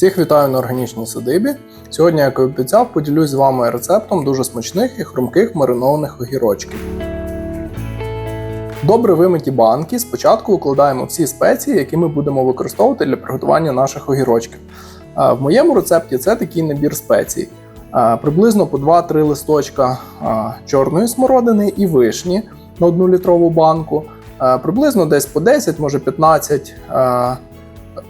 Всіх вітаю на органічній садибі. Сьогодні, як і обіцяв, поділюсь з вами рецептом дуже смачних і хрумких маринованих огірочків. Добре вимиті банки. Спочатку укладаємо всі спеції, які ми будемо використовувати для приготування наших огірочків. В моєму рецепті це такий набір спецій. Приблизно по 2-3 листочка чорної смородини і вишні на 1 літрову банку. Приблизно десь по 10, може 15 а,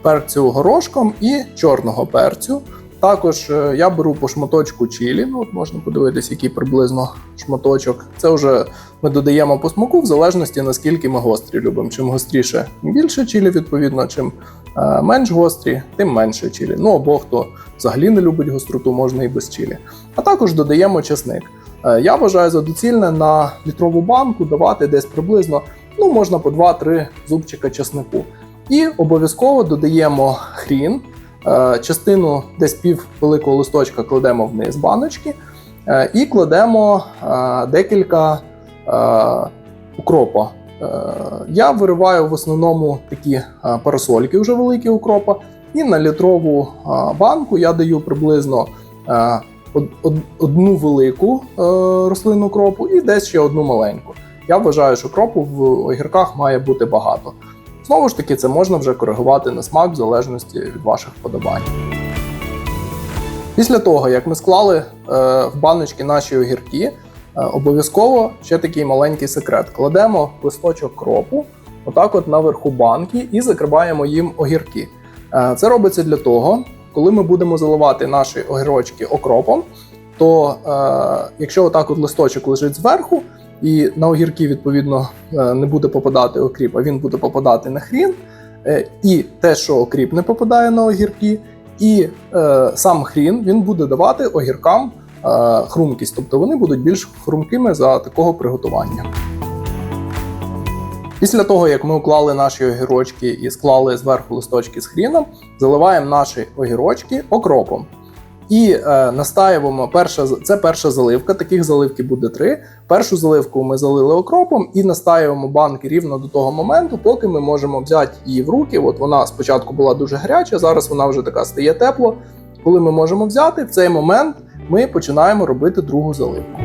перцю горошком і чорного перцю. Також е, я беру по шматочку чилі. Ну, от можна подивитись, який приблизно шматочок. Це вже ми додаємо по смаку в залежності наскільки ми гострі любимо. Чим гостріше, тим більше чилі, відповідно, чим е, менш гострі, тим менше чилі. Ну або хто взагалі не любить гостроту, можна і без чилі. А також додаємо чесник. Е, я вважаю за доцільне на літрову банку давати десь приблизно ну, можна по 2-3 зубчика чеснику. І обов'язково додаємо хрін. Е, Частину десь пів великого листочка кладемо вниз баночки е, і кладемо е, декілька укропа. Я вириваю в основному такі парасольки вже великі укропа. І на літрову банку я даю приблизно од- од- одну велику рослину кропу і десь ще одну маленьку. Я вважаю, що кропу в огірках має бути багато. Знову ж таки, це можна вже коригувати на смак в залежності від ваших вподобань. Після того, як ми склали е, в баночки наші огірки, е, обов'язково ще такий маленький секрет: кладемо листочок кропу, отак от наверху банки, і закриваємо їм огірки. Е, це робиться для того, коли ми будемо заливати наші огірочки окропом, то е, якщо отак от листочок лежить зверху, і на огірки, відповідно, е, не буде попадати окріп, а він буде попадати на хрін. Е, І те, що окріп не попадає на огірки, і е, сам хрін він буде давати огіркам хрумкість, тобто вони будуть більш хрумкими за такого приготування. Після того, як ми уклали наші огірочки і склали зверху листочки з хріном, заливаємо наші огірочки окропом. І е, настаюємо перша це перша заливка. Таких заливки буде три. Першу заливку ми залили окропом і настаюємо банки рівно до того моменту, поки ми можемо взяти її в руки. От вона спочатку була дуже гаряча, зараз вона вже така стає тепло. Коли ми можемо взяти, в цей момент ми починаємо робити другу заливку.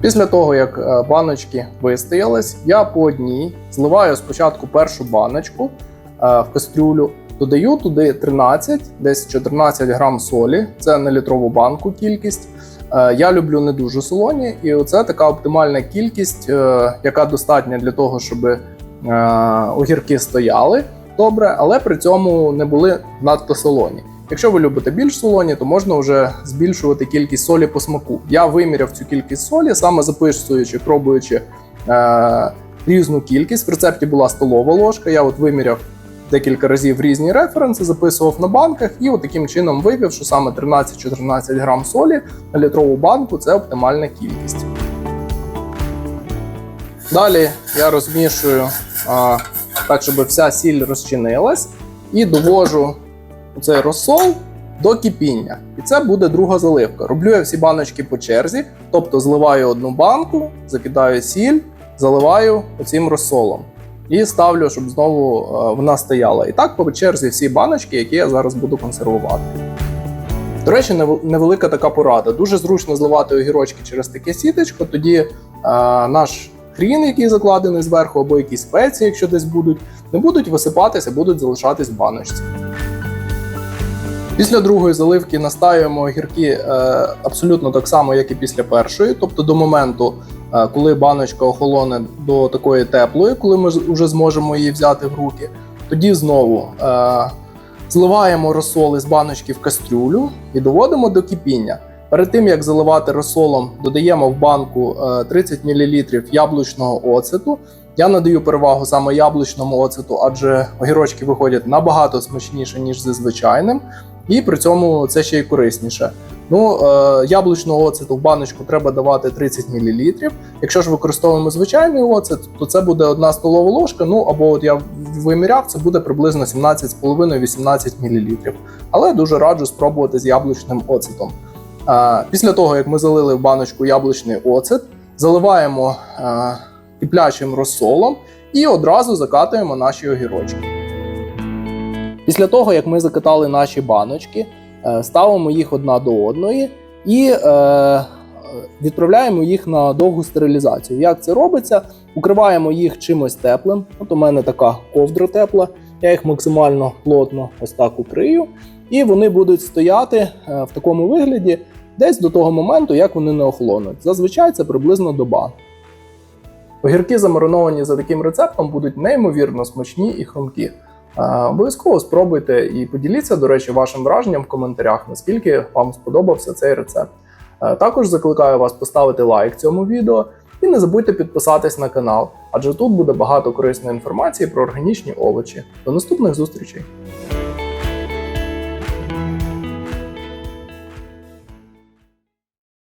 Після того, як е, баночки вистоялись, я по одній зливаю спочатку першу баночку е, в кастрюлю, додаю туди 13, десь 14 грам солі, це на літрову банку кількість. Е, Я люблю не дуже солоні, і оце така оптимальна кількість, е, яка достатня для того, щоб е, огірки стояли добре, але при цьому не були надто солоні. Якщо ви любите більш солоні, то можна вже збільшувати кількість солі по смаку. Я виміряв цю кількість солі, саме записуючи, пробуючи е, різну кількість. В рецепті була столова ложка. Я от виміряв декілька разів різні референси, записував на банках, і таким чином вивів, що саме 13-14 грам солі на літрову банку це оптимальна кількість. Далі я розмішую а, так, щоб вся сіль розчинилась, і довожу цей розсол до кипіння. І це буде друга заливка. Роблю я всі баночки по черзі, тобто зливаю одну банку, закидаю сіль, заливаю оцим розсолом. І ставлю, щоб знову е, вона стояла. І так по черзі всі баночки, які я зараз буду консервувати. До речі, невелика така порада. Дуже зручно зливати огірочки через таке сіточко, тоді е, наш хрін, який закладений зверху, або якісь спеції, якщо десь будуть, не будуть висипатися, будуть залишатись в баночці. Після другої заливки настаюємо огірки е, абсолютно так само, як і після першої, тобто до моменту, коли баночка охолоне до такої теплої, коли ми вже зможемо її взяти в руки. Тоді знову е, зливаємо розсол із баночки в кастрюлю і доводимо до кипіння. Перед тим як заливати розсолом, додаємо в банку е, 30 мл яблучного оцету. Я надаю перевагу саме яблучному оцету, адже огірочки виходять набагато смачніше, ніж зі звичайним, і при цьому це ще й корисніше. Ну, е, яблучного оцету в баночку треба давати 30 мл. Якщо ж використовуємо звичайний оцет, то це буде одна столова ложка. Ну або от я виміряв, це буде приблизно 17,5-18 мл. Але дуже раджу спробувати з яблучним оцетом. Е, Після того, як ми залили в баночку яблучний оцет, заливаємо киплячим розсолом і одразу закатуємо наші огірочки. Після того, як ми закатали наші баночки, е, ставимо їх одна до одної і е, відправляємо їх на довгу стерилізацію. Як це робиться? Укриваємо їх чимось теплим. От у мене така ковдра тепла. Я їх максимально плотно ось так укрию, і вони будуть стояти е, в такому вигляді десь до того моменту, як вони не охолонуть. Зазвичай це приблизно доба. Огірки, замариновані за таким рецептом, будуть неймовірно смачні і хрумкі. Е, Обов'язково спробуйте і поділіться, до речі, вашим враженням в коментарях, наскільки вам сподобався цей рецепт. Е, Також закликаю вас поставити лайк цьому відео і не забудьте підписатись на канал, адже тут буде багато корисної інформації про органічні овочі. До наступних зустрічей!